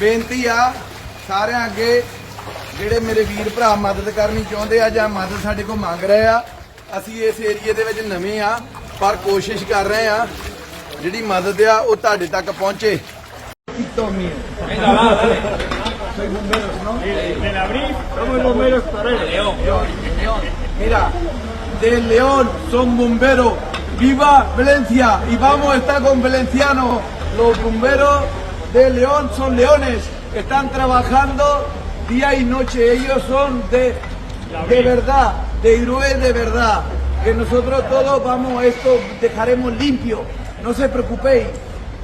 ਬੇਨਤੀ ਆ ਸਾਰਿਆਂ ਅੱਗੇ ਜਿਹੜੇ ਮੇਰੇ ਵੀਰ ਭਰਾ ਮਦਦ ਕਰਨੀ ਚਾਹੁੰਦੇ ਆ ਜਾਂ ਮਦਦ ਸਾਡੇ ਕੋਲ ਮੰਗ ਰਹੇ ਆ ਅਸੀਂ ਇਸ ਏਰੀਏ ਦੇ ਵਿੱਚ ਨਵੇਂ ਆ ਪਰ ਕੋਸ਼ਿਸ਼ ਕਰ ਰਹੇ ਆ ਜਿਹੜੀ ਮਦਦ ਆ ਉਹ ਤੁਹਾਡੇ ਤੱਕ ਪਹੁੰਚੇ Mira, de León son bomberos. ¡Viva Valencia! Y vamos a estar con valencianos. Los bomberos de León son leones. Están trabajando día y noche. Ellos son de, de verdad, de héroes de verdad. Que nosotros todos vamos, esto dejaremos limpio. No se preocupéis.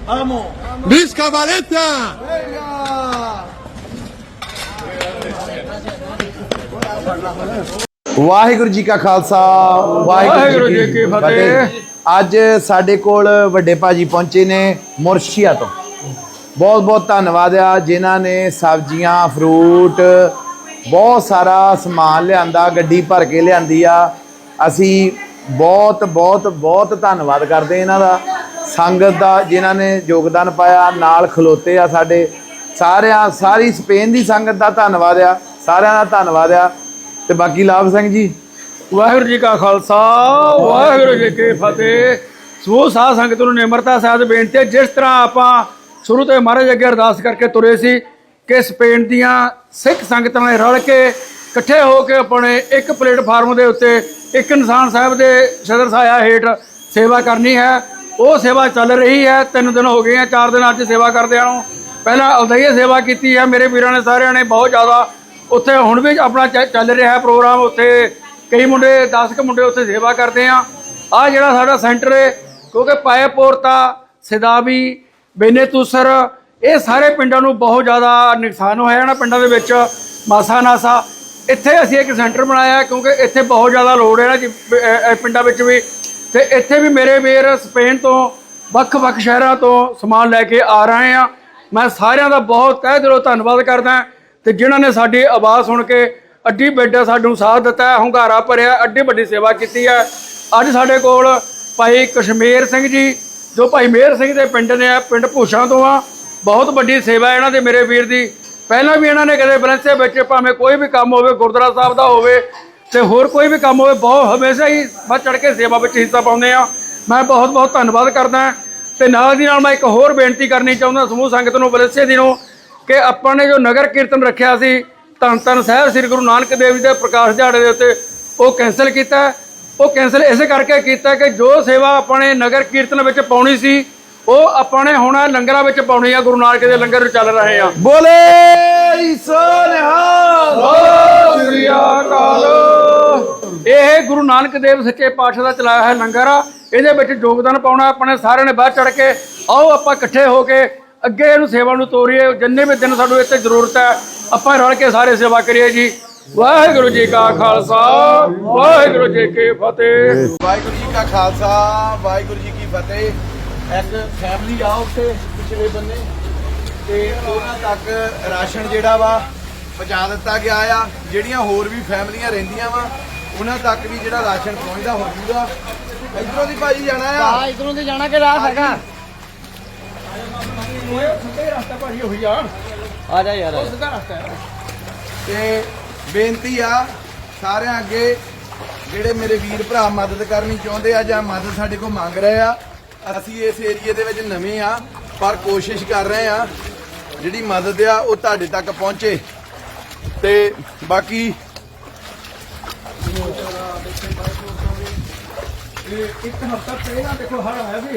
Vamos. ¡Visca Valencia! ¡Venga! Waheguru ji ਕਾ ਖਾਲਸਾ ਵਾਹਿਗੁਰੂ ਜੀ ਕੀ ਫਤਿਹ ਅੱਜ ਸਾਡੇ ਕੋਲ ਵੱਡੇ ਭਾਜੀ ਪਹੁੰਚੇ ਨੇ ਮੁਰਸ਼ੀਆ ਤੋਂ ਬਹੁਤ ਬਹੁਤ ਧੰਨਵਾਦ ਆ, ਜਿਨ੍ਹਾਂ ਨੇ ਸਬਜ਼ੀਆਂ ਫਰੂਟ ਬਹੁਤ ਸਾਰਾ ਸਮਾਨ ਲਿਆਂਦਾ, ਗੱਡੀ ਭਰ ਕੇ ਲਿਆਂਦੀ ਆ। ਅਸੀਂ ਬਹੁਤ ਬਹੁਤ ਬਹੁਤ ਧੰਨਵਾਦ ਕਰਦੇ ਇਹਨਾਂ ਦਾ। ਸੰਗਤ ਦਾ, ਜਿਨ੍ਹਾਂ ਨੇ ਯੋਗਦਾਨ ਪਾਇਆ, ਨਾਲ ਖਲੋਤੇ ਆ ਸਾਡੇ। ਸਾਰਿਆਂ, ਸਾਰੀ ਸਪੇਨ ਦੀ ਸੰਗਤ ਦਾ ਧੰਨਵਾਦ ਆ, ਸਾਰਿਆਂ ਦਾ ਧੰਨਵਾਦ ਆ। ਤੇ ਬਾਕੀ ਲਾਭ ਸਿੰਘ ਜੀ? ਵਾਹਿਗੁਰੂ ਜੀ ਕਾ ਖਾਲਸਾ, ਵਾਹਿਗੁਰੂ ਜੀ ਕੀ ਫਤਿਹ। ਸਮੂਹ ਸਾਧ ਸੰਗਤ ਨੂੰ ਨਿਮਰਤਾ ਸਾਹਿਬ ਬੇਨਤੀ ਜਿਸ ਤਰ੍ਹਾਂ ਆਪਾਂ ਸ਼ੁਰੂ ਤੋਂ ਮਹਾਰਾਜ ਅੱਗੇ ਅਰਦਾਸ ਕਰਕੇ ਤੁਰੇ ਸੀ ਕਿ ਸਪੇਨ ਦੀਆਂ ਸਿੱਖ ਸੰਗਤਾਂ ਨਾਲ ਰਲ ਕੇ ਇਕੱਠੇ ਹੋ ਕੇ ਆਪਣੇ ਇੱਕ ਪਲੇਟਫਾਰਮ ਦੇ ਉੱਤੇ ਇੱਕ ਇਨਸਾਨ ਸਾਹਿਬ ਦੇ ਸਦਰ ਸਾਇਆ ਹੇਠ ਸੇਵਾ ਕਰਨੀ ਹੈ। ਉਹ ਸੇਵਾ ਚੱਲ ਰਹੀ ਹੈ। ਤਿੰਨ ਦਿਨ ਹੋ ਗਏ ਆ, ਚਾਰ ਦਿਨ ਅੱਜ ਸੇਵਾ ਕਰਦਿਆਂ ਨੂੰ ਪਹਿਲਾਂ ਉਦਈਏ ਸੇਵਾ ਕੀਤੀ ਹੈ। ਮੇਰੇ ਵੀਰਾਂ ਨੇ ਸਾਰਿਆਂ ਨੇ ਬਹੁਤ ਜ਼ਿਆਦਾ ਉੱਥੇ ਹੁਣ ਵੀ ਆਪਣਾ ਚ- ਚੱਲ ਰਿਹਾ ਪ੍ਰੋਗਰਾਮ। ਉੱਥੇ ਕਈ ਮੁੰਡੇ 10 ਕੁ ਮੁੰਡੇ ਉੱਥੇ ਸੇਵਾ ਕਰਦੇ ਆ। ਆ ਜਿਹੜਾ ਸਾਡਾ ਸੈਂਟਰ ਹੈ, ਕਿਉਂਕਿ ਪਾਇਪੋਰਤਾ ਸਿਦਾਵੀ ਬੇਨੇਤੂਸਰ ਇਹ ਸਾਰੇ ਪਿੰਡਾਂ ਨੂੰ ਬਹੁਤ ਜ਼ਿਆਦਾ ਨੁਕਸਾਨ ਹੋਇਆ ਇਹਨਾਂ ਪਿੰਡਾਂ ਦੇ ਵਿੱਚ ਮਾਸਾ ਨਾਸਾ। ਇੱਥੇ ਅਸੀਂ ਇੱਕ ਸੈਂਟਰ ਬਣਾਇਆ ਕਿਉਂਕਿ ਇੱਥੇ ਬਹੁਤ ਜ਼ਿਆਦਾ ਲੋੜ ਹੈ ਨਾ ਜੀ, ਪਿੰਡਾਂ ਵਿੱਚ ਵੀ। ਤੇ ਇੱਥੇ ਵੀ ਮੇਰੇ ਵੀਰ ਸਪੇਨ ਤੋਂ ਵੱਖ-ਵੱਖ ਸ਼ਹਿਰਾਂ ਤੋਂ ਸਮਾਨ ਲੈ ਕੇ ਆ ਰਹੇ ਆ ਮੈਂ ਸਾਰਿਆਂ ਦਾ ਬਹੁਤ ਤਹਿ ਦਿਲੋਂ ਧੰਨਵਾਦ ਕਰਦਾ ਤੇ ਜਿਨ੍ਹਾਂ ਨੇ ਸਾਡੀ ਆਵਾਜ਼ ਸੁਣ ਕੇ ਅੱਡੀ ਬੈਡਾ ਸਾਨੂੰ ਸਾਥ ਦਿੱਤਾ ਹੁੰਗਾਰਾ ਭਰਿਆ ਅੱਡੀ ਵੱਡੀ ਸੇਵਾ ਕੀਤੀ ਹੈ। ਅੱਜ ਸਾਡੇ ਕੋਲ ਭਾਈ ਕਸ਼ਮੀਰ ਸਿੰਘ ਜੀ ਜੋ ਭਾਈ ਮੇਹਰ ਸਿੰਘ ਦੇ ਪਿੰਡ ਨੇ ਆ, ਪਿੰਡ ਭੂਸ਼ਾਂ ਤੋਂ ਆ, ਬਹੁਤ ਵੱਡੀ ਸੇਵਾ ਇਹਨਾਂ ਦੇ ਮੇਰੇ ਵੀਰ ਦੀ। ਪਹਿਲਾਂ ਵੀ ਇਹਨਾਂ ਨੇ ਕਦੇ ਬਲੰਸੇ ਵਿੱਚ ਭਾਵੇਂ ਕੋਈ ਵੀ ਕੰਮ ਹੋਵੇ, ਗੁਰਦੁਆਰਾ ਸਾਹਿਬ ਦਾ ਹੋਵੇ ਤੇ ਹੋਰ ਕੋਈ ਵੀ ਕੰਮ ਹੋਵੇ, ਬਹੁਤ ਹਮੇਸ਼ਾ ਹੀ ਵੱਧ ਚੜ ਕੇ ਸੇਵਾ ਵਿੱਚ ਹਿੱਸਾ ਪਾਉਂਦੇ ਆ। ਮੈਂ ਬਹੁਤ ਬਹੁਤ ਧੰਨਵਾਦ ਕਰਦਾ ਤੇ ਨਾਲ ਦੀ ਨਾਲ ਮੈਂ ਇੱਕ ਹੋਰ ਬੇਨਤੀ ਕਰਨੀ ਚਾਹੁੰਦਾ ਸਮੂਹ ਸੰਗਤ ਨੂੰ ਬਲਸੇ ਦੀ ਨੂੰ ਕਿ ਆਪਾਂ ਨੇ ਜੋ ਨਗਰ ਕੀਰਤਨ ਰੱਖਿਆ ਸੀ, ਧੰਨ ਧੰਨ ਸਾਹਿਬ ਸ੍ਰੀ ਗੁਰੂ ਨਾਨਕ ਦੇਵ ਜੀ ਦੇ ਪ੍ਰਕਾਸ਼ ਦਿਹਾੜੇ ਦੇ ਉੱਤੇ ਉਹ ਕੈਨਸਲ ਕੀਤਾ। ਉਹ ਕੈਨਸਲ ਇਸੇ ਕਰਕੇ ਕੀਤਾ ਕਿ ਜੋ ਸੇਵਾ ਆਪਾਂ ਨੇ ਨਗਰ ਕੀਰਤਨ ਵਿੱਚ ਪਾਉਣੀ ਸੀ ਉਹ ਆਪਾਂ ਨੇ ਹੁਣ ਲੰਗਰਾਂ ਵਿੱਚ ਪਾਉਣੀ ਆ ਗੁਰੂ ਨਾਨਕ ਦੇ ਲੰਗਰ ਚੱਲ ਰਹੇ ਆ। ਬੋਲੇ ਸੋਨਿਹਾਲ ਸ੍ਰੀ ਅਕਾਲ। ਇਹ ਗੁਰੂ ਨਾਨਕ ਦੇਵ ਸੱਚੇ ਪਾਤਸ਼ਾਹ ਦਾ ਚਲਾਇਆ ਹੈ ਲੰਗਰ ਆ। ਇਹਦੇ ਵਿੱਚ ਯੋਗਦਾਨ ਪਾਉਣਾ ਆਪਣੇ ਸਾਰਿਆਂ ਨੇ ਬਾਹਰ ਚੜ ਕੇ ਆਓ ਆਪਾਂ ਇਕੱਠੇ ਹੋ ਕੇ ਅੱਗੇ ਇਹਨੂੰ ਸੇਵਾ ਨੂੰ ਤੋਰੀਏ। ਜਿੰਨੇ ਵੀ ਦਿਨ ਸਾਨੂੰ ਇੱਥੇ ਜ਼ਰੂਰਤ ਹੈ ਆਪਾਂ ਰਲ ਕੇ ਸਾਰੇ ਸੇਵਾ ਕਰੀਏ ਜੀ। ਵਾਹਿਗੁਰੂ ਜੀ ਕਾ ਖਾਲਸਾ ਵਾਹਿਗੁਰੂ ਜੀ ਕੀ ਫਤਿਹ। ਵਾਹਿਗੁਰੂ ਜੀ ਕਾ ਖਾਲਸਾ ਵਾਹਿਗੁਰੂ ਜੀ ਕੀ ਫਤਿਹ। ਇੱਕ ਫੈਮਿਲੀ ਆ ਉੱਥੇ ਪਿਛਲੇ ਬੰਨੇ। ਤੇ ਉਹਨਾਂ ਤੱਕ ਰਾਸ਼ਨ ਜਿਹੜਾ ਵਾ ਪਹੁੰਚਾ ਦਿੱਤਾ ਗਿਆ ਆ। ਜਿਹੜੀਆਂ ਹੋਰ ਵੀ ਫੈਮਲੀਆਂ ਰਹਿੰਦੀਆਂ ਵਾ ਉਹਨਾਂ ਤੱਕ ਵੀ ਜਿਹੜਾ ਰਾਸ਼ਨ ਪਹੁੰਚਦਾ ਹੋ ਜੂਗਾ ਇਧਰੋਂ ਦੀ ਭਾਜੀ ਜਾਣਾ ਆ? ਆ ਇਧਰੋਂ ਦੀ ਜਾਣਾ ਕਿ ਰਾਹ ਹੈਗਾ? ਆ ਜਾ ਯਾਰ। ਤੇ ਬੇਨਤੀ ਆ ਸਾਰਿਆਂ ਅੱਗੇ ਜਿਹੜੇ ਮੇਰੇ ਵੀਰ ਭਰਾ ਮਦਦ ਕਰਨੀ ਚਾਹੁੰਦੇ ਆ ਜਾਂ ਮਦਦ ਸਾਡੇ ਕੋਲ ਮੰਗ ਰਹੇ ਆ ਅਸੀਂ ਇਸ ਏਰੀਏ ਦੇ ਵਿੱਚ ਨਵੇਂ ਆ ਪਰ ਕੋਸ਼ਿਸ਼ ਕਰ ਰਹੇ ਆ ਜਿਹੜੀ ਮਦਦ ਆ ਉਹ ਤੁਹਾਡੇ ਤੱਕ ਪਹੁੰਚੇ। ਤੇ ਬਾਕੀ ਇੱਕ ਹਫ਼ਤਾ ਪਹਿਲਾਂ ਦੇਖੋ ਹੜ ਆਇਆ ਸੀ।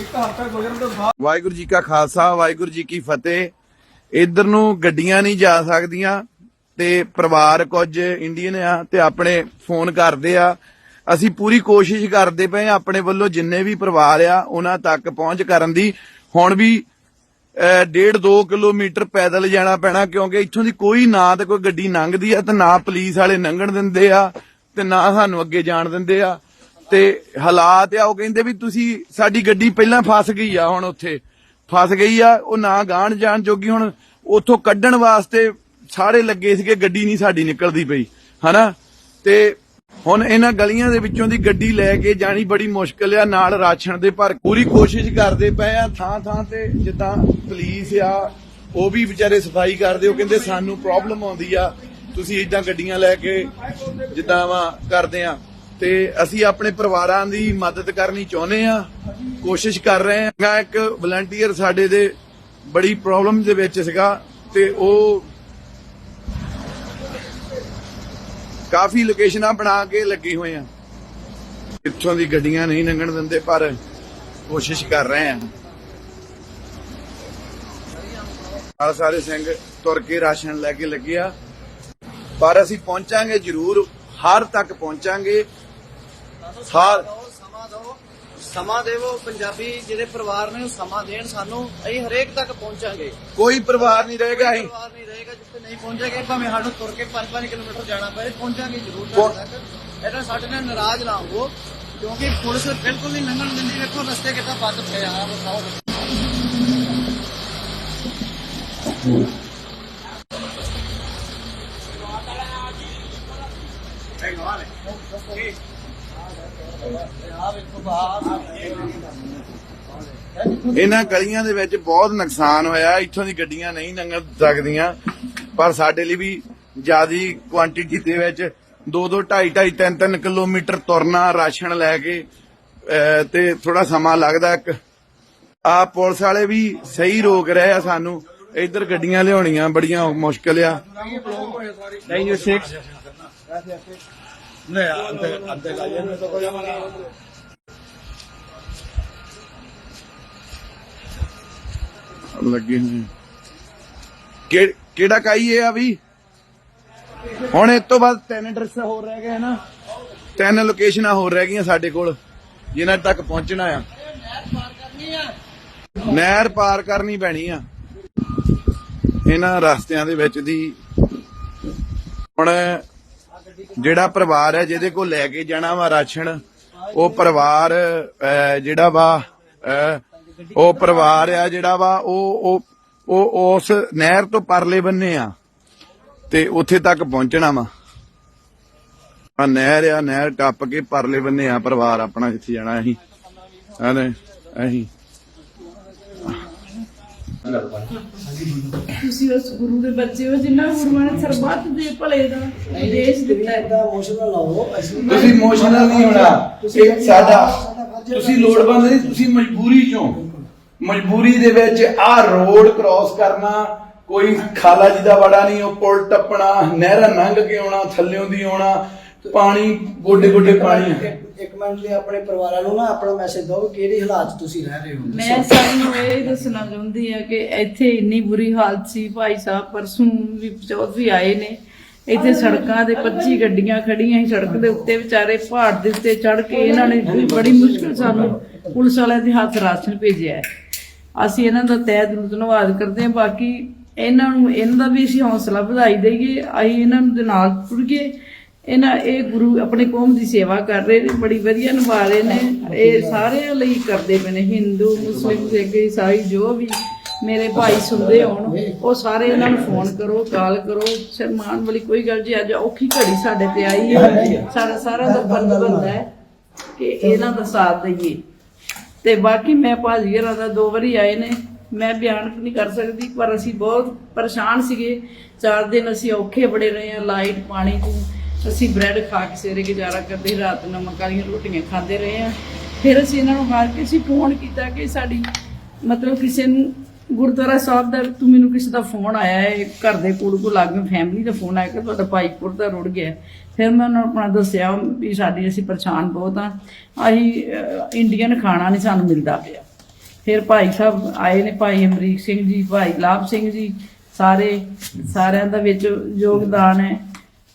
ਇੱਕ ਹਫ਼ਤਾ ਗੁਜ਼ਰਨ ਤੋਂ ਬਾਅਦ ਵਾਹਿਗੁਰੂ ਜੀ ਕਾ ਖਾਲਸਾ ਵਾਹਿਗੁਰੂ ਜੀ ਕੀ ਫਤਿਹ। ਇਧਰ ਨੂੰ ਗੱਡੀਆਂ ਨਹੀਂ ਜਾ ਸਕਦੀਆਂ। ਤੇ ਪਰਿਵਾਰ ਕੁਝ ਇੰਡੀਅਨ ਆ ਤੇ ਆਪਣੇ ਫੋਨ ਕਰਦੇ ਆ। ਅਸੀਂ ਪੂਰੀ ਕੋਸ਼ਿਸ਼ ਕਰਦੇ ਪਏ ਆ ਆਪਣੇ ਵੱਲੋਂ ਜਿੰਨੇ ਵੀ ਪਰਿਵਾਰ ਆ ਉਹਨਾਂ ਤੱਕ ਪਹੁੰਚ ਕਰਨ ਦੀ। ਹੁਣ ਵੀ ਅਹ, ਡੇਢ 2 ਕਿਲੋਮੀਟਰ ਪੈਦਲ ਜਾਣਾ ਪੈਣਾ ਕਿਉਂਕਿ ਇੱਥੋਂ ਦੀ ਕੋਈ ਨਾ ਤੇ ਕੋਈ ਗੱਡੀ ਲੰਘਦੀ ਆ ਤੇ ਨਾ ਪੁਲਿਸ ਵਾਲੇ ਲੰਘਣ ਦਿੰਦੇ ਆ ਤੇ ਨਾ ਸਾਨੂੰ ਅੱਗੇ ਜਾਣ ਦਿੰਦੇ ਆ। ਤੇ ਹਾਲਾਤ ਆ ਉਹ ਕਹਿੰਦੇ ਵੀ ਤੁਸੀਂ ਸਾਡੀ ਗੱਡੀ ਪਹਿਲਾਂ ਫਸ ਗਈ ਆ ਹੁਣ ਉੱਥੇ। ਫਸ ਗਈ ਆ ਉਹ ਨਾ ਗਾਣ ਜਾਣ ਜੋਗੀ ਹੁਣ ਉੱਥੋਂ ਕੱਢਣ ਵਾਸਤੇ ਸਾਰੇ ਲੱਗੇ ਸੀਗੇ, ਗੱਡੀ ਨਹੀਂ ਸਾਡੀ ਨਿਕਲਦੀ ਪਈ, ਹਨਾ? ਤੇ ਹੁਣ ਇਹਨਾਂ ਗਲੀਆਂ ਦੇ ਵਿੱਚੋਂ ਦੀ ਗੱਡੀ ਲੈ ਕੇ ਜਾਣੀ ਬੜੀ ਮੁਸ਼ਕਲ ਆ, ਨਾਲ ਰਾਸ਼ਨ ਦੇ ਪਰ ਪੂਰੀ ਕੋਸ਼ਿਸ਼ ਕਰਦੇ ਪਏ ਆ, ਥਾਂ ਥਾਂ ਤੇ ਜਿੱਦਾਂ ਪੁਲਿਸ ਆ, ਉਹ ਵੀ ਵਿਚਾਰੇ ਸਫ਼ਾਈ ਕਰਦੇ, ਉਹ ਕਹਿੰਦੇ ਸਾਨੂੰ ਪ੍ਰੋਬਲਮ ਆਉਂਦੀ ਆ, ਤੁਸੀਂ ਇਦਾਂ ਗੱਡੀਆਂ ਲੈ ਕੇ ਜਿੱਦਾਂ ਵਾ ਕਰਦੇ ਆ। ਤੇ ਅਸੀਂ ਆਪਣੇ ਪਰਿਵਾਰਾਂ ਦੀ ਮਦਦ ਕਰਨੀ ਚਾਹੁੰਦੇ ਆ, ਕੋਸ਼ਿਸ਼ ਕਰ ਰਹੇ ਆ। ਇੱਕ ਵਲੰਟੀਅਰ ਸਾਡੇ ਦੇ ਬੜੀ ਪ੍ਰੋਬਲਮ ਦੇ ਵਿੱਚ ਸੀਗਾ, ਤੇ ਉਹ ਕਾਫੀ ਲੋਕੇਸ਼ਨਾਂ ਬਣਾ ਕੇ ਲੱਗੇ ਹੋਏ ਆ। ਇੱਥੋਂ ਦੀ ਗੱਡੀਆਂ ਨਹੀਂ ਲੰਘਣ ਦਿੰਦੇ, ਪਰ ਕੋਸ਼ਿਸ਼ ਕਰ ਰਹੇ ਆ। ਨਾਲ ਸਾਰੇ ਸਿੰਘ ਤੁਰ ਕੇ ਰਾਸ਼ਨ ਲੈ ਕੇ ਲੱਗਿਆ ਪਰ ਅਸੀਂ ਪਹੁੰਚਾਂਗੇ ਜ਼ਰੂਰ, ਹਰ ਤੱਕ ਪਹੁੰਚਾਂਗੇ। ਸਾਰ ਸਮਾਂ ਦੇਵੋ ਪੰਜਾਬੀ ਜਿਹੜੇ ਪਰਿਵਾਰ ਨੇ ਉਹ ਸਮਾਂ ਦੇਣ ਸਾਨੂੰ ਅਸੀਂ ਹਰੇਕ ਤੱਕ ਪਹੁੰਚਾਂਗੇ। ਕੋਈ ਪਰਿਵਾਰ ਨਹੀਂ ਰਹੇਗਾ ਅਸੀਂ। ਪਰਿਵਾਰ ਨਹੀਂ ਰਹੇਗਾ ਜਿੱਥੇ ਨਹੀਂ ਪਹੁੰਚਾਂਗੇ ਭਾਵੇਂ ਸਾਨੂੰ ਤੁਰ ਕੇ 5-5 ਕਿਲੋਮੀਟਰ ਜਾਣਾ ਪਏ ਪਹੁੰਚਾਂਗੇ ਜ਼ਰੂਰ ਤੁਹਾਡੇ ਤੱਕ। ਇਹਦਾ ਸਾਡੇ ਨਾਲ ਨਾਰਾਜ਼ ਨਾ ਹੋਵੋ ਕਿਉਂਕਿ ਪੁਲਿਸ ਬਿਲਕੁਲ ਨਹੀਂ ਲੰਘਣ ਦਿੰਦੀ ਵੇਖੋ ਰਸਤੇ ਕਿੱਦਾਂ ਬੰਦ ਪਿਆ ਆ ਬਸਾਓ ਇਹਨਾਂ ਗਲੀਆਂ ਦੇ ਵਿੱਚ ਬਹੁਤ ਨੁਕਸਾਨ ਹੋਇਆ ਇੱਥੋਂ ਦੀ ਗੱਡੀਆਂ ਨਹੀਂ ਲੰਘ ਸਕਦੀਆਂ ਪਰ ਸਾਡੇ ਲਈ ਵੀ ਜਿਆਦੀ ਕੁਆਂਟੀਟੀ ਦੇ ਵਿੱਚ 2 2 2.5 2.5 3 3 ਕਿਲੋਮੀਟਰ ਤੁਰਨਾ ਰਾਸ਼ਨ ਲੈ ਕੇ ਤੇ ਥੋੜਾ ਸਮਾਂ ਲੱਗਦਾ। ਇੱਕ ਆ ਪੁਲਿਸ ਵਾਲੇ ਵੀ ਸਹੀ ਰੋਕ ਰਹੇ ਆ ਸਾਨੂੰ। ਇੱਧਰ ਗੱਡੀਆਂ ਲਿਆਉਣੀਆਂ ਬੜੀਆਂ ਮੁਸ਼ਕਲ ਆ। ਲੱਗੇ ਹੋਏ ਆ। ਕਿ- ਕਿਹੜਾ ਕਾਈ ਹੈ ਆ ਵੀ? ਹੁਣ ਇਸ ਤੋਂ ਬਾਅਦ ਤਿੰਨ ਐਡਰੈਸ ਹੋਰ ਰਹਿ ਗਏ ਨਾ ਤਿੰਨ ਲੋਕੇਸ਼ਨਾਂ ਹੋਰ ਰਹਿ ਗਈਆਂ ਸਾਡੇ ਕੋਲ, ਜਿਨ੍ਹਾਂ ਤੱਕ ਪਹੁੰਚਣਾ ਆ। ਨਹਿਰ ਪਾਰ ਕਰਨੀ ਪੈਣੀ ਆ। ਇਹਨਾਂ ਰਸਤਿਆਂ ਦੇ ਵਿੱਚ ਦੀ। ਹੁਣ ਜਿਹੜਾ ਪਰਿਵਾਰ ਹੈ, ਜਿਹਦੇ ਕੋਲ ਲੈ ਕੇ ਜਾਣਾ ਵਾ ਰਾਸ਼ਨ, ਉਹ ਪਰਿਵਾਰ ਜਿਹੜਾ ਵਾ ਉਹ ਪਰਿਵਾਰ ਆ ਜਿਹੜਾ ਵਾ ਉਹ ਉਹ ਉਹ ਉਸ ਨਹਿਰ ਤੋਂ ਪਰਲੇ ਬੰਨੇ ਆ ਤੇ ਉੱਥੇ ਤੱਕ ਪਹੁੰਚਣਾ ਵਾ। ਆ ਨਹਿਰ ਆ ਨਹਿਰ ਟੱਪ ਕੇ ਪਰਲੇ ਬੰਨੇ ਆ ਪਰਿਵਾਰ ਆਪਣਾ ਜਿੱਥੇ ਜਾਣਾ ਅਸੀਂ। ਹਨੇ ਅਸੀਂ। ਤੁਸੀਂ ਉਸ ਗੁਰੂ ਦੇ ਬੱਚੇ ਹੋ ਜਿਨ੍ਹਾਂ ਗੁਰੂਆਂ ਨੇ ਸਰਬੱਤ ਦੇ ਭਲੇ ਦਾ ਉਪਦੇਸ਼ ਦਿੱਤਾ ਹੈ। ਤੁਸੀਂ ਇਮੋਸ਼ਨਲ ਨਹੀਂ ਹੋਣਾ। ਇੱਕ ਸਾਡਾ ਤੁਸੀਂ ਲੋੜਵੰਦ ਨਹੀਂ ਤੁਸੀਂ ਮਜਬੂਰੀ ਚੋਂ ਮਜਬੂਰੀ ਦੇ ਵਿੱਚ ਆਹ ਰੋਡ ਕ੍ਰਾਸ ਕਰਨਾ ਕੋਈ ਖਾਲਾ ਜੀ ਦਾ ਵੜਾ ਨਹੀਂ ਉਹ ਪੁਲ ਟੱਪਣਾ ਨਹਿਰਾਂ ਲੰਘ ਕੇ ਆਉਣਾ ਥੱਲਿਓਂ ਦੀ ਆਉਣਾ ਪਾਣੀ ਗੋਡੇ ਗੋਡੇ ਪਾਣੀ ਆ। ਇੱਕ ਮਿੰਟ ਲਈ ਆਪਣੇ ਪਰਿਵਾਰਾਂ ਨੂੰ ਨਾ ਆਪਣਾ ਮੈਸੇਜ ਦਿਓ ਕਿਹੜੀ ਹਾਲਾਤ ਤੁਸੀਂ ਰਹਿ ਰਹੇ ਹੋ? ਮੈਂ ਸਭ ਨੂੰ ਇਹ ਦੱਸਣਾ ਚਾਹੁੰਦੀ ਆ ਕਿ ਇੱਥੇ ਇੰਨੀ ਬੁਰੀ ਹਾਲਤ ਸੀ ਭਾਈ ਸਾਹਿਬ ਪਰਸੋਂ ਵੀ ਚੌਥ ਵੀ ਆਏ ਨੇ। ਇੱਥੇ ਸੜਕਾਂ ਦੇ 25 ਗੱਡੀਆਂ ਖੜੀਆਂ ਸੀ ਸੜਕ ਦੇ ਉੱਤੇ ਵਿਚਾਰੇ ਪਹਾੜ ਦੇ ਉੱਤੇ ਚੜ ਕੇ ਇਹਨਾਂ ਨੇ ਬੜੀ ਮੁਸ਼ਕਲ ਸਾਨੂੰ ਪੁਲਿਸ ਵਾਲਿਆਂ ਦੇ ਹੱਥ ਰਾਸ਼ਨ ਭੇਜਿਆ ਹੈ। ਅਸੀਂ ਇਹਨਾਂ ਦਾ ਤਹਿ ਦਿਲੋਂ ਧੰਨਵਾਦ ਕਰਦੇ ਹਾਂ। ਬਾਕੀ ਇਹਨਾਂ ਨੂੰ, ਇਹਨਾਂ ਦਾ ਵੀ ਅਸੀਂ ਹੌਸਲਾ ਵਧਾਈ ਦੇਈਏ। ਅਸੀਂ ਇਹਨਾਂ ਨੂੰ ਦੇ ਨਾਲ ਟੁਰ ਗਏ ਇਹਨਾਂ, ਇਹ ਗੁਰੂ ਆਪਣੇ ਕੌਮ ਦੀ ਸੇਵਾ ਕਰ ਰਹੇ ਨੇ। ਬੜੀ ਵਧੀਆ ਨਿਭਾ ਰਹੇ ਨੇ। ਇਹ ਸਾਰਿਆਂ ਲਈ ਕਰਦੇ ਪਏ ਨੇ। ਹਿੰਦੂ, ਮੁਸਲਿਮ, ਸਿੱਖ, ਈਸਾਈ, ਜੋ ਵੀ ਮੇਰੇ ਭਾਈ ਸੁਣਦੇ ਹੋਣ, ਉਹ ਸਾਰੇ ਇਹਨਾਂ ਨੂੰ ਫੋਨ ਕਰੋ, ਕਾਲ ਕਰੋ। ਸ਼ਰਮਾਨ ਵਾਲੀ ਕੋਈ ਗੱਲ ਜੀ, ਅੱਜ ਔਖੀ ਘੜੀ ਸਾਡੇ ਤੇ ਆਈ ਹੈ। ਸਾਡਾ ਸਾਰਾ ਦਾ ਫਰਜ਼ ਬਣਦਾ ਹੈ ਕਿ ਇਹਨਾਂ ਦਾ ਸਾਥ ਦਈਏ। ਤੇ ਬਾਕੀ ਮੈਂ ਭਾਜੀ ਘਰਾਂ ਦਾ ਦੋ ਵਾਰੀ ਆਏ ਨੇ। ਮੈਂ ਬਿਆਨ ਨਹੀਂ ਕਰ ਸਕਦੀ, ਪਰ ਅਸੀਂ ਬਹੁਤ ਪਰੇਸ਼ਾਨ ਸੀਗੇ। ਚਾਰ ਦਿਨ ਅਸੀਂ ਔਖੇ ਬੜੇ ਰਹੇ ਆ ਲਾਈਟ, ਪਾਣੀ ਤੋਂ ਅਸੀਂ ਬ੍ਰੈਡ ਖਾ ਕੇ ਸਵੇਰੇ ਗੁਜ਼ਾਰਾ ਕਰਦੇ, ਰਾਤ ਨਮਕ ਵਾਲੀਆਂ ਰੋਟੀਆਂ ਖਾਂਦੇ ਰਹੇ ਆ ਫਿਰ ਅਸੀਂ ਇਹਨਾਂ ਨੂੰ ਹਾਰ ਕੇ ਅਸੀਂ ਫੋਨ ਕੀਤਾ ਕਿ ਸਾਡੀ ਮਤਲਬ ਕਿਸੇ ਨੂੰ ਗੁਰਦੁਆਰਾ ਸਾਹਿਬ ਦਾ, ਤੂੰ ਮੈਨੂੰ ਕਿਸੇ ਦਾ ਫੋਨ ਆਇਆ ਹੈ, ਘਰ ਦੇ ਕੋਲ ਕੋ ਲਾਗੇ ਫੈਮਿਲੀ ਦਾ ਫੋਨ ਆਇਆ ਕਿ ਤੁਹਾਡਾ ਭਾਈ ਦਾ ਰੁੜ ਗਿਆ ਫਿਰ ਮੈਂ ਉਹਨਾਂ ਨੂੰ ਆਪਣਾ ਦੱਸਿਆ ਵੀ ਸਾਡੀ ਅਸੀਂ ਪਰੇਸ਼ਾਨ ਬਹੁਤ ਆ ਅਸੀਂ ਇੰਡੀਅਨ ਖਾਣਾ ਨਹੀਂ ਸਾਨੂੰ ਮਿਲਦਾ ਪਿਆ। ਫਿਰ ਭਾਈ ਸਾਹਿਬ ਆਏ ਨੇ, ਭਾਈ ਅਮਰੀਕ ਸਿੰਘ ਜੀ, ਭਾਈ ਲਾਭ ਸਿੰਘ ਜੀ, ਸਾਰੇ, ਸਾਰਿਆਂ ਦਾ ਵਿੱਚ ਯੋਗਦਾਨ ਹੈ।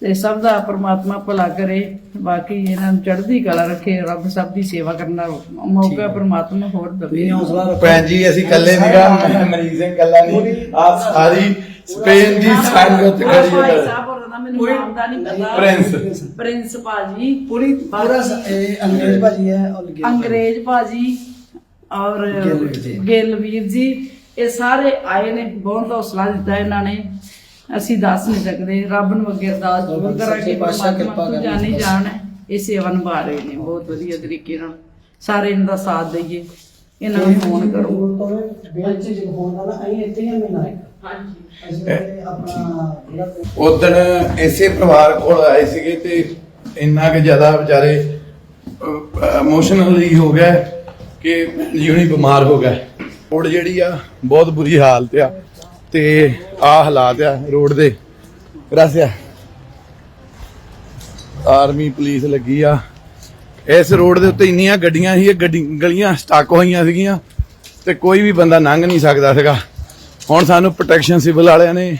ਤੇ ਸਭ ਦਾ ਪ੍ਰਮਾਤਮਾ ਭਲਾ ਕਰੇ ਬਾਕੀ ਇਹਨਾਂ ਨੂੰ ਚੜ੍ਹਦੀ ਕਲਾ ਰੱਖੇ ਰੱਬ ਸਭ ਦੀ ਸੇਵਾ ਕਰਨ ਦਾ ਮੌਕਾ ਪ੍ਰਮਾਤਮਾ ਹੋਰ ਦੇਵੇ। ਹੌਸਲਾ ਭੈਣ ਜੀ ਅਸੀਂ ਇਕੱਲੇ ਨਹੀਂਗਾ ਮੈਂ ਮਰੀਜ਼ ਸਿੰਘ ਇਕੱਲਾ ਨਹੀਂ ਆਪ ਸਾਰੀ ਸਪੇਨ ਦੀ ਸੰਗਤ ਖੜੀ ਹੈ। ਦਾ ਮੈਨੂੰ ਨਾਮ ਦਾ ਨਹੀਂ ਪਤਾ। ਪ੍ਰਿੰਸ। ਪ੍ਰਿੰਸ ਭਾਜੀ। ਪੂਰੀ ਪੂਰਾ ਸ- ਇਹ ਅੰਗਰੇਜ਼ ਭਾਜੀ ਹੈ ਔਰ ਗਿੱਲ ਭਾਜੀ। ਅੰਗਰੇਜ਼ ਭਾਜੀ ਔਰ ਗਿੱਲ ਵੀਰ ਜੀ। ਗਿੱਲ ਵੀਰ ਜੀ ਇਹ ਸਾਰੇ ਆਏ ਨੇ ਬਹੁਤ ਹੌਸਲਾ ਦਿੱਤਾ ਇਹਨਾਂ ਨੇ। ਅਸੀਂ ਦੱਸ ਨਹੀਂ ਸਕਦੇ ਰੱਬ ਨੂੰ ਅੱਗੇ ਅਰਦਾਸ ਜ਼ਰੂਰ ਕਰਾਂਗੇ ਪਰਮਾਤਮਾ ਕਿਰਪਾ ਤੋਂ ਕਰੇ। ਜਾਣੀ ਜਾਣ ਹੈ ਇਹ ਸੇਵਾ ਨਿਭਾ ਰਹੇ ਨੇ ਬਹੁਤ ਵਧੀਆ ਤਰੀਕੇ ਨਾਲ। ਸਾਰੇ ਇਹਨਾਂ ਦਾ ਸਾਥ ਦਈਏ ਇਹਨਾਂ ਨੂੰ ਫੋਨ ਕਰੋ। ਬੇਲ ਚ ਜੇ ਫੋਨ ਕਰਨਾ ਅਸੀਂ ਇੱਥੇ ਹੀ ਆ ਮਹੀਨਾ ਇੱਕ। ਅਸੀਂ ਤੇ ਆਪਣਾ ਜਿਹੜਾ ਉਦਣ ਇਸੇ ਪਰਿਵਾਰ ਕੋਲ ਆਏ ਸੀਗੇ ਤੇ ਇੰਨਾ ਕਿ ਜ਼ਿਆਦਾ ਵਿਚਾਰੇ ਇਮੋਸ਼ਨਲੀ ਹੋ ਗਏ ਕਿ ਜਿਉਣੀ ਬਿਮਾਰ ਹੋ ਗਏ ਰੋਡ ਜਿਹੜੀ ਆ ਬਹੁਤ ਬੁਰੀ ਹਾਲਤ ਆ। ਤੇ ਆ ਹਾਲਾਤ ਆ ਰੋਡ ਦੇ। ਰਸਿਆ ਆਰਮੀ ਪੁਲਿਸ ਲੱਗੀ ਆ। ਇਸ ਰੋਡ ਦੇ ਉੱਤੇ ਇੰਨੀਆਂ ਗੱਡੀਆਂ ਸੀ ਗੱਡੀ ਗਲੀਆਂ ਸਟਕ ਹੋਈਆਂ ਸੀਗੀਆਂ ਤੇ ਕੋਈ ਵੀ ਬੰਦਾ ਲੰਘ ਨਹੀਂ ਸਕਦਾ ਸੀਗਾ। ਹੁਣ ਸਾਨੂੰ ਪ੍ਰੋਟੈਕਸ਼ਨ ਸਿਵਲ ਵਾਲਿਆਂ ਨੇ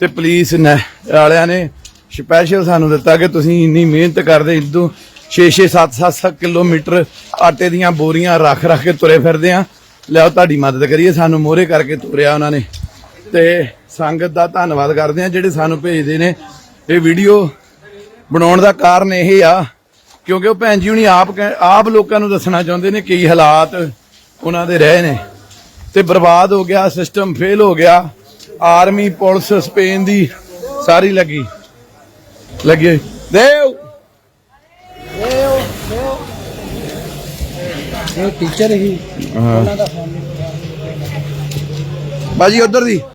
ਤੇ ਪੁਲਿਸ ਨੇ ਵਾਲਿਆਂ ਨੇ ਸਪੈਸ਼ਲ ਸਾਨੂੰ ਦਿੱਤਾ ਕਿ ਤੁਸੀਂ ਇੰਨੀ ਮਿਹਨਤ ਕਰਦੇ ਇਦੋਂ 6-6 7-7 ਕਿਲੋਮੀਟਰ ਆਟੇ ਦੀਆਂ ਬੋਰੀਆਂ ਰੱਖ ਰੱਖ ਕੇ ਤੁਰੇ ਫਿਰਦੇ ਆ। ਲਿਆਓ, ਤੁਹਾਡੀ ਮਦਦ ਕਰੀਏ, ਸਾਨੂੰ ਮੋਹਰੇ ਕਰਕੇ ਤੁਰਿਆ ਉਹਨਾਂ ਨੇ। ਤੇ ਸੰਗਤ ਦਾ ਧੰਨਵਾਦ ਕਰਦੇ ਆ ਜਿਹੜੇ ਸਾਨੂੰ ਭੇਜਦੇ ਨੇ। ਇਹ ਵੀਡੀਓ ਬਣਾਉਣ ਦਾ ਕਾਰਨ ਇਹ ਆ ਕਿਉਂਕਿ ਉਹ ਭੈਣ ਜੀ ਹੁਣੀ ਆਪ ਆਪ ਲੋਕਾਂ ਨੂੰ ਦੱਸਣਾ ਚਾਹੁੰਦੇ ਨੇ ਕੀ ਹਾਲਾਤ ਉਹਨਾਂ ਦੇ ਰਹੇ ਨੇ। ਤੇ ਬਰਬਾਦ ਹੋ ਗਿਆ ਸਿਸਟਮ ਫੇਲ ਹੋ ਗਿਆ ਆਰਮੀ ਪੁਲਿਸ ਸਪੇਨ ਦੀ ਸਾਰੀ ਲੱਗੀ। ਲੱਗੀ ਦੇਵ ਇਹ ਟੀਚਰ ਹੀ ਉਹਨਾਂ ਦਾ ਬਾਜੀ ਉਧਰ ਦੀ।